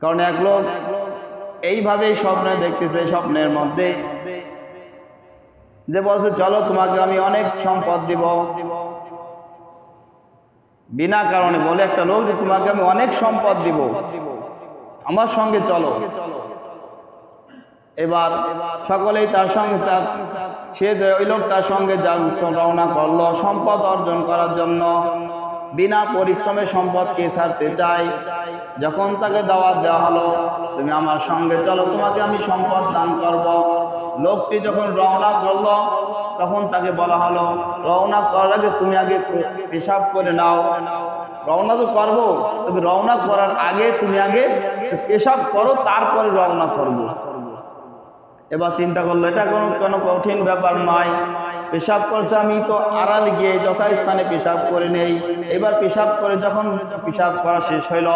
কারণ এক লোক এইভাবেই স্বপ্নে দেখতেছে, স্বপ্নের মধ্যে। যে বলছে, চলো তোমাকে আমি অনেক সম্পদ দিব। বিনা কারণে বলে একটা লোক যে, তোমাকে আমি অনেক সম্পদ দিব। আমার সঙ্গে চলো। এবার সকলেই তার সঙ্গে তার সে ওই লোকটার সঙ্গে যা রওনা করল সম্পদ অর্জন করার জন্য। বিনা পরিশ্রমে সম্পদকে ছাড়তে চাই। যখন তাকে দাওয়াত দেওয়া হলো, তুমি আমার সঙ্গে চলো, তোমাকে আমি সম্পদ দান করব। লোকটি যখন রওনা করল, তখন তাকে বলা হলো, রওনা করার আগে তুমি আগে পেশাব করে নাও। রওনা তো করব, তবে রওনা করার আগে তুমি আগে পেশাব করো, তারপরে রওনা করব। এবার চিন্তা করল, এটা কোনো কোনো কঠিন ব্যাপার নয়। পেশাব করছে, আমি তো আড়াল গিয়ে যথাস্থানে পেশাব করে নেই। এবার পেশাব করে যখন পেশাব করা শেষ হইল,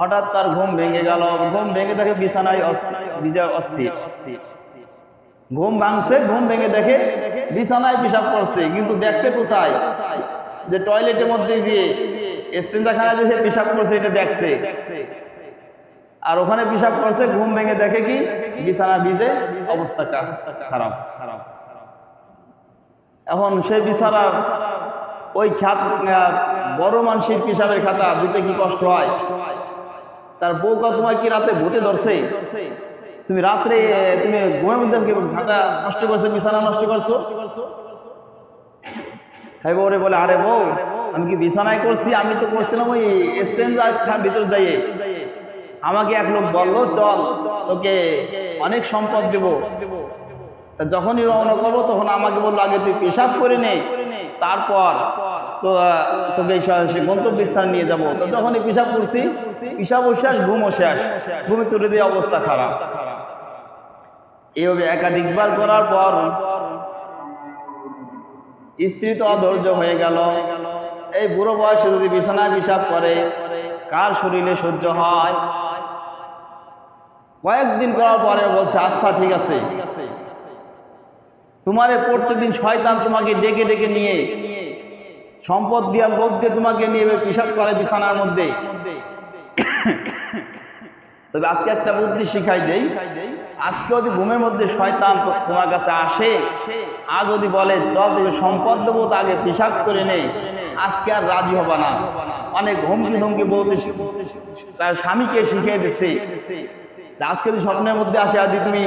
হঠাৎ তার ঘুম ভেঙে গেল। ঘুম ভেঙে দেখে বিছানায় বিজয় অস্থির। ঘুম ভাঙছে, ঘুম ভেঙে দেখে বিছানায় পেশাব করছে, কিন্তু দেখছে কোথায়? যে টয়লেটের মধ্যে যে এস্তেঞ্জাখানায় যে সে পেশাব করছে এটা দেখছে। আর ওখানে পেশাব করছে, ঘুম ভেঙে দেখে কি? বিছানা ভিজে অবস্থাটা খারাপ খারাপ। এখন সেই বিছানা ওই খাত বড় মানসিক পেশাবের খাতা দিতে কি কষ্ট হয়? তার বউকা তোমার কি রাতে ভূতে ধরছে? তুমি রাত্রে, তুমি ঘুমের মধ্যে খাতা নষ্ট করছ বিছানা নষ্ট করছ? হ্যাঁ বউরে বলে, আরে বউ, আমি কি বিছানায় করছি আমি তো করছিলাম ওই স্ট্যান্ড ভিতর যাইয়ে। আমাকে এক লোক বলল, চল, তোকে অনেক সম্পদ দেব। তা যখনই রওনা করব, তখন আমাকে বলল, আগে তুই পেশাব করে নে, তারপর তো তোকে স- গন্তব্যস্থানে নিয়ে যাব। তো যখনই পেশাব করছি, পেশাবও শেষ, ঘুমও শেষ। ঘুমে তুলে দিয়ে অবস্থা খারাপ। এইভাবে একাধিকবার করার পর স্ত্রী তো অধৈর্য হয়ে গেল। এই বুড়ো বয়সে যদি বিছানায় পেশাব করে, কার শরীরে সহ্য হয়? কয়েকদিন করার পরে বলছে আচ্ছা ঠিক আছে। তোমারে প্রত্যেকদিন শয়তান তোমাকে ডেকে ডেকে নিয়ে, সম্পদ দেওয়ার লোভ দিয়ে তোমাকে নিয়ে পেশাব করে বিছানার মধ্যে। তবে আজকে একটা বুদ্ধি শিখাই দেই। আজকে যদি ঘুমের মধ্যে শয়তান তোমার কাছে আসে আর যদি বলে, চল তোকে সম্পদ দেবো আগে পেশাব করে নেই আজকে আর রাজি হবা না। অনেক হুমকি ধমকি বলতে তার স্বামীকে শিখিয়ে দিচ্ছে আজকে যদি স্বপ্নের মধ্যে আসে, আর তুমি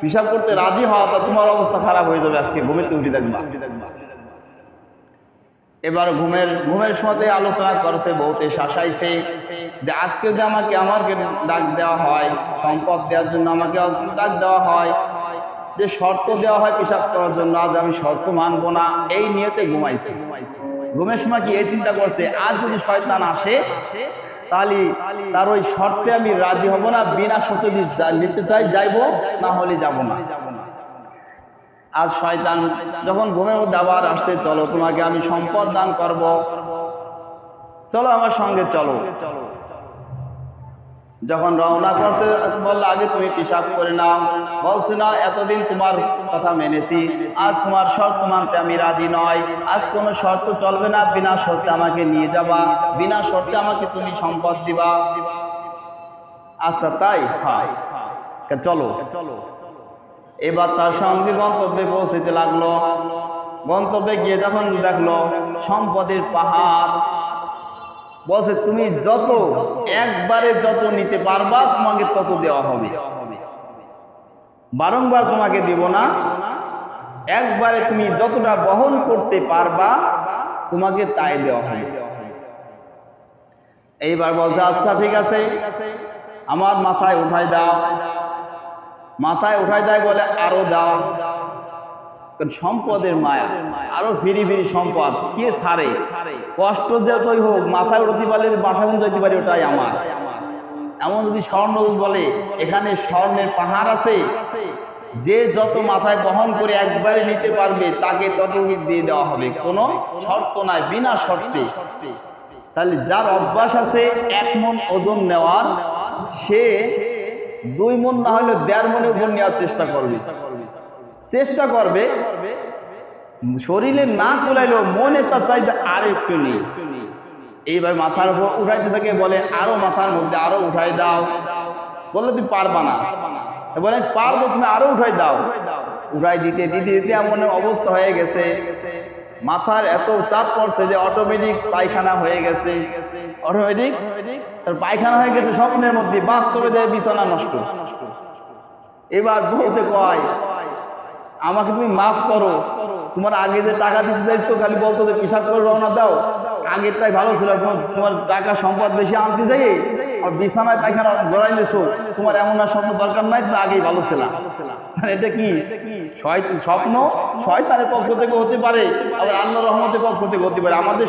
পেশাব করতে রাজি হও, তা তোমার অবস্থা খারাপ হয়ে যাবে আজকে। ঘুমের উঠে দেখবা এবার ঘুমের ঘুমের সাথে আলোচনা করছে বহুতে শাসাইছে যে আজকে যদি আমাকে আমাকে ডাক দেওয়া হয়, সম্পদ দেওয়ার জন্য আমাকে ডাক দেওয়া হয়, যে শর্ত দেওয়া হয়, পেশাব করার জন্য আজ আমি শর্ত মানবো না, এই নিয়েতে ঘুমাইছি। ঘুমের সময় কি এই চিন্তা করছে? আজ যদি শয়তান আসে, তাহলে তার ওই শর্তে আমি রাজি হব না, বিনা শর্তে নিতে চাই, যাইব, না হলে যাব না। আজ শয়তান যখন ঘুমের মধ্যে আবার আসছে, চলো তোমাকে আমি সম্পদ দান করব। চলো আমার সঙ্গে চলো চলো। যখন রওনা করছে, বলল, আগে তুমি পেশাব করে নাও। বলছে, না, এতদিন তোমার কথা মেনেছি। আজ তোমার শর্ত মানতে আমি রাজি নয় আজ কোনো শর্ত চলবে না, বিনা শর্তে আমাকে নিয়ে যাবা। বিনা শর্তে আমাকে তুমি সম্পদ দিবা। আচ্ছা তাই? হ্যাঁ। চলো চলো। এবার তার সঙ্গে গন্তব্যে পৌঁছতে লাগল। গন্তব্যে গিয়ে যখন দেখল, সম্পদের পাহাড় বলছে, তুমি যত একবারে যত নিতে পারবা, তোমাকে তত দেওয়া হবে। বারংবার তোমাকে দিব না। একবারে তুমি যতটা বহন করতে পারবা, তোমাকে তাই দেওয়া হবে। এইবার বলছে আচ্ছা ঠিক আছে। আমার মাথায় উঠাই দাও। মাথায় উঠাই দেয় বলে, আরও দাও। সম্পদের মায়া। আরও ফিরি ফিরি সম্পদ। কে ছাড়ে কষ্ট যতই হোক, মাথায় উঠতে পারলে বাসা যাইতে পারি, ওটাই আমার। এমন যদি স্বর্ণ বলে, এখানে স্বর্ণের পাহাড় আছে। যে যত মাথায় বহন করে একবারে নিতে পারবে, তাকে তত দিয়ে দেওয়া হবে। কোনো শর্ত নাই, বিনা শর্তে। তাহলে যার অভ্যাস আছে, এক মন ওজন নেওয়ার, সে দুই মন না হলে দেড় মনে ওজন নেওয়ার চেষ্টা করবে। চেষ্টা করবে, শরীরে না কুলাইলেও মনে তা চাইবে আর একটু নেই এইবার মাথার উপর উঠাইতে থাকে, বলে আরও মাথার মধ্যে আরও উঠাই দাও। বললে তুমি পারবা না। বলে, পারব, তুমি আরও উঠাই দাও। উঠাই দিতে দিতে দিতে এমন অবস্থা হয়ে গেছে। মাথার এত চাপ পড়ছে যে অটোমেটিক পায়খানা হয়ে গেছে। অটোমেটিক তার পায়খানা হয়ে গেছে স্বপ্নের মধ্যে, বাস্তবে দেয় বিছানা নষ্ট। এবার বলতে কয় আমাকে তুমি মাফ করো। তোমার আগে যে টাকা দিতে চাইছো, খালি বলতো যে পিসাব করে রওনা দাও। আগেরটাই ভালো ছিল তোমার টাকা সম্পদ বেশি আনতে যাই, আর বিছানায় পায়খানা গড়াই নিছো। তোমার এমন আর স্বপ্ন দরকার নাই, তুমি আগেই ভালো ছিল। এটা কি? স্বপ্ন শয়তানের পক্ষ থেকে হতে পারে, আবার আল্লাহ রহমতের পক্ষ থেকে হতে পারে। আমাদের